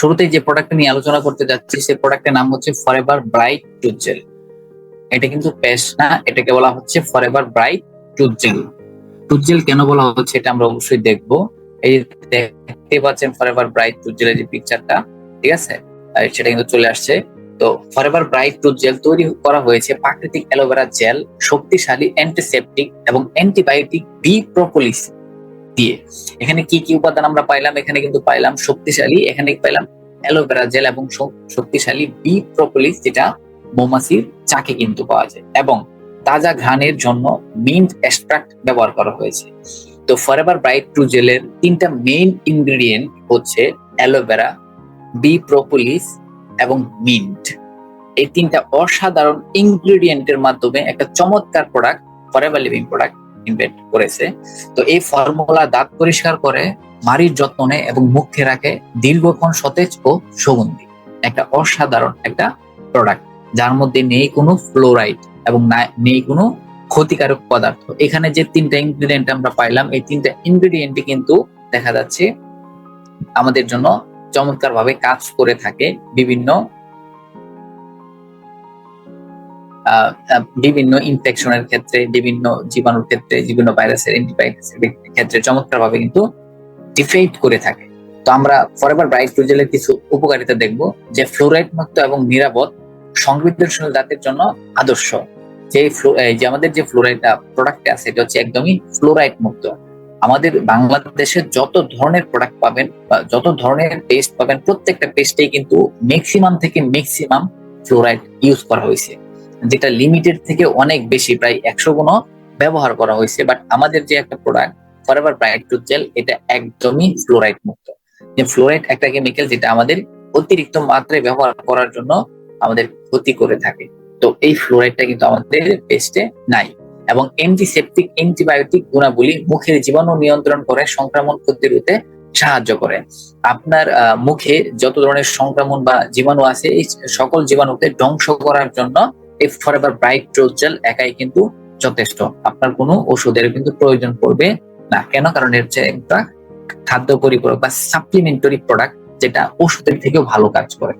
শুরুতেই যে প্রোডাক্ট নিয়ে আলোচনা করতে যাচ্ছি, সেই প্রোডাক্টের নাম হচ্ছে ফরএভার ব্রাইট টুথ জেল এটা কিন্তু পেস্ট না, এটাকে বলা হচ্ছে forever bright tooth gel tooth gel কেন বলা হচ্ছে এটা আমরা অবশ্যই দেখব। এই যে দেখতে পাচ্ছেন ফরএভার ব্রাইট টুথ জেলের যে পিকচারটা ঠিক আছে? সেটা কিন্তু চলে আসছে। তো ফরএভার ব্রাইট টুথ জেল তৈরি করা হয়েছে প্রাকৃতিক অ্যালোভেরা জেল, শক্তিশালী অ্যান্টিসেপটিক এবং অ্যান্টিবায়োটিক বি প্রোপোলিস দিয়ে। এখানে কি কি উপাদান আমরা পাইলাম? এখানে কিন্তু পাইলাম শক্তিশালী, এখানে পাইলাম অ্যালোভেরা জেল এবং শক্তিশালী বি প্রোপোলিস যেটা মৌমাছির চাকে কিন্তু পাওয়া যায় এবং তাজা ঘ্রাণের জন্য মিন্ট এক্সট্রাক্ট ব্যবহার করা হয়েছে। তো ফরএভার ব্রাইট টু জেলের তিনটা মেইন ইনগ্রেডিয়েন্ট হচ্ছে অ্যালোভেরা বি প্রোপোলিস এবং মিন্ট এই তিনটা অসাধারণ ইনগ্রেডিয়েন্টের মাধ্যমে একটা চমৎকার product forever living product invent করেছে। তো এই ফর্মুলা দাঁত পরিষ্কার করে, মাড়ির যত্ন নেয় এবং মুখে রাখে দীর্ঘক্ষণ সতেজ ও সুগন্ধি। একটা অসাধারণ একটা প্রোডাক্ট যার মধ্যে নেই কোনো ফ্লোরাইড এবং নেই কোনো ক্ষতিকারক পদার্থ। এখানে যে তিনটা ইনগ্রিডিয়েন্ট আমরা পাইলাম, এই তিনটা ইনগ্রিডিয়েন্টই কিন্তু দেখা যাচ্ছে আমাদের জন্য চমৎকার ভাবে কাজ করে থাকে বিভিন্ন বিভিন্ন ইনফেকশনের ক্ষেত্রে, বিভিন্ন জীবাণুর ক্ষেত্রে, বিভিন্ন ভাইরাসের অ্যান্টিবায়োটিক্সের ক্ষেত্রে চমৎকার ভাবে কিন্তু ডিফেক্ট করে থাকে। তো আমরা ফরএভার ব্রাইট টুজেলের কিছু উপকারিতা দেখব, যে ফ্লোরাইড মুক্ত এবং নিরাপদ সংবেদনশীল দাঁতের জন্য আদর্শ। যে যে আমাদের যে ফ্লোরাইডটা প্রোডাক্ট আছে, এটা হচ্ছে একদমই ফ্লোরাইড মুক্ত। আমাদের বাংলাদেশে যত ধরনের প্রোডাক্ট পাবেন বা যত ধরনের পেস্ট পাবেন, প্রত্যেকটা পেস্টেই কিন্তু ম্যাক্সিমাম থেকে ম্যাক্সিমাম ফ্লোরাইড ইউজ করা হয়েছে। যেটা লিমিটেড থেকে অনেক বেশি, প্রায় একশো গুণও ব্যবহার করা হয়েছে। বাট আমাদের যে একটা product forever bright tooth gel এটা একদমই ফ্লোরাইড মুক্ত। যে ফ্লোরাইড একটা কেমিক্যাল যেটা আমাদের অতিরিক্ত মাত্রায় ব্যবহার করার জন্য আমাদের ক্ষতি করে থাকে। তো এই ফ্লোরাইডটা কিন্তু আমাদের পেস্টে নাই। এবং অ্যান্টিসেপটিক অ্যান্টিবায়োটিক গুণাবলী মুখের জীবাণু নিয়ন্ত্রণ করে সংক্রমণ প্রতিরোধে সাহায্য করে। আপনার মুখে যত ধরনের সংক্রমণ বা জীবাণু আছে, এই সকল জীবাণুকে ধ্বংস করার জন্য ব্রাইট ট্রোজ জেল একাই কিন্তু যথেষ্ট। আপনার কোনো ওষুধের কিন্তু প্রয়োজন পড়বে না। কেন? কারণ এর একটা খাদ্য পরিপূরক বা সাপ্লিমেন্টারি প্রোডাক্ট যেটা ওষুধের থেকেও ভালো কাজ করে।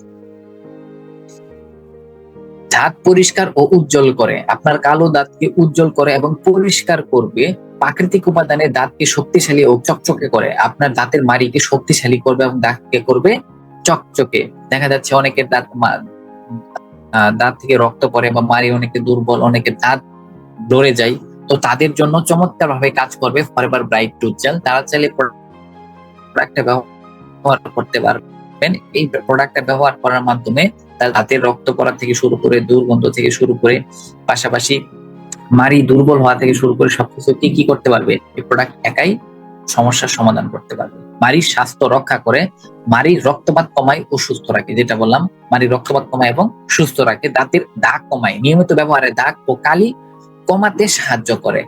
দাঁত পরিষ্কার ও উজ্জ্বল করে। আপনার কালো দাঁতকে উজ্জ্বল করে এবং পরিষ্কার করবে। প্রাকৃতিক উপাদানে দাঁতকে শক্তিশালী ও চকচকে করে। আপনার দাঁতের মাড়িকে শক্তিশালী করবে এবং দাঁতকে করবে চকচকে। দেখা যাচ্ছে অনেকের দাঁত দাঁত থেকে রক্ত পড়ে বা মারি অনেকে দুর্বল, অনেকে দাঁত লড়ে যায়, তো তাদের জন্য চমৎকার ভাবে কাজ করবে ফরএভার ব্রাইট টুথ জেল তারা চাইলে প্রোডাক্টটা ব্যবহার করতে পারবেন। এই প্রোডাক্টটা ব্যবহার করার মাধ্যমে তার দাঁতের রক্ত পড়া থেকে শুরু করে দুর্গন্ধ থেকে শুরু করে, পাশাপাশি মারি দুর্বল হওয়া থেকে শুরু করে সবকিছু কি কি করতে পারবে? এই প্রোডাক্ট একাই সমস্যার সমাধান করতে পারবে। মারির স্বাস্থ্য রক্ষা করে মারির রক্তপাত কমায় ও সুস্থ রাখে, যেটা বললাম মারির রক্তপাত কমায় এবং সুস্থ রাখে, দাঁতের দাগ কমায়, নিয়মিত ব্যবহারে দাগ ও কালি কমাতে সাহায্য করে।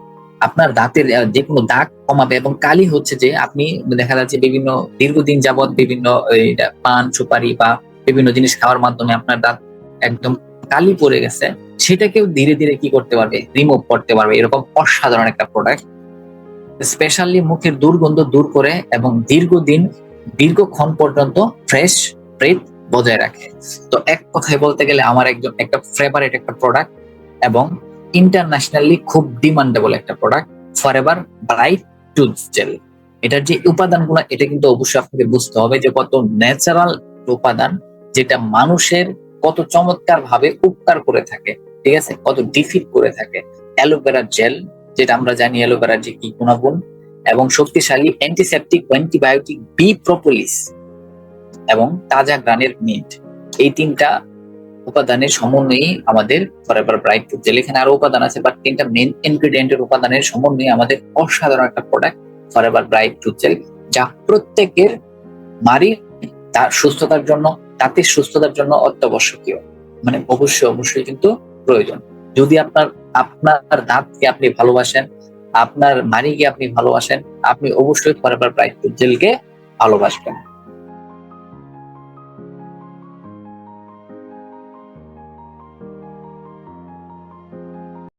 আপনার দাঁতের যে কোনো দাগ কমাবে এবং কালি হচ্ছে যে আপনি দেখা যাচ্ছে বিভিন্ন দীর্ঘদিন যাবত বিভিন্ন পান, সুপারি বা বিভিন্ন জিনিস খাওয়ার মাধ্যমে আপনার দাঁত একদম কালি পড়ে গেছে, সেটাকেও ধীরে ধীরে কি করতে পারবে? রিমুভ করতে পারবে। এরকম অসাধারণ একটা প্রোডাক্ট স্পেশালি মুখের দুর্গন্ধ দূর করে এবং দীর্ঘদিন, দীর্ঘক্ষণ পর্যন্ত ফ্রেশ ব্রেথ বজায় রাখে। তো এক কথায় বলতে গেলে আমার একজন, একটা ফেভারিট একটা প্রোডাক্ট এবং ইন্টারন্যাশনালি খুব ডিমান্ডেবল একটা product forever bright tooth gel এটার যে উপাদানগুলো, এটা কিন্তু অবশ্যই আপনাকে বুঝতে হবে যে কত ন্যাচারাল উপাদান যেটা মানুষের কত চমৎকার ভাবে উপকার করে থাকে, ঠিক আছে? কত ডিফিট করে থাকে। অ্যালোভেরা জেল যেটা আমরা জানি অ্যালোভেরার যে কি গুণাগুণ এবং শক্তিশালী অ্যান্টিসেপটিক অ্যান্টিবায়োটিক বি প্রোপোলিস এবং তাজা গ্রানের মিট এই তিনটা উপাদানের সমন্বয়ে আমাদের ফরএভার ব্রাইট টুথ জেল এখানে আরও উপাদান আছে বাট তিনটা মেন ইনগ্রিডিয়েন্টের উপাদানের সমন্বয়ে আমাদের অসাধারণ একটা product forever bright tooth gel যা প্রত্যেকের মারির তার সুস্থতার জন্য দাঁতের সুস্থতার জন্য অত্যাবশ্যকীয়। মানে অবশ্যই অবশ্যই কিন্তু প্রয়োজন। যদি আপনার আপনার দাঁতকে আপনি ভালোবাসেন আপনার মানিকে আপনি ভালোবাসেন আপনি অবশ্যই ফরএভার টুথ জেলকে ভালোবাসবেন।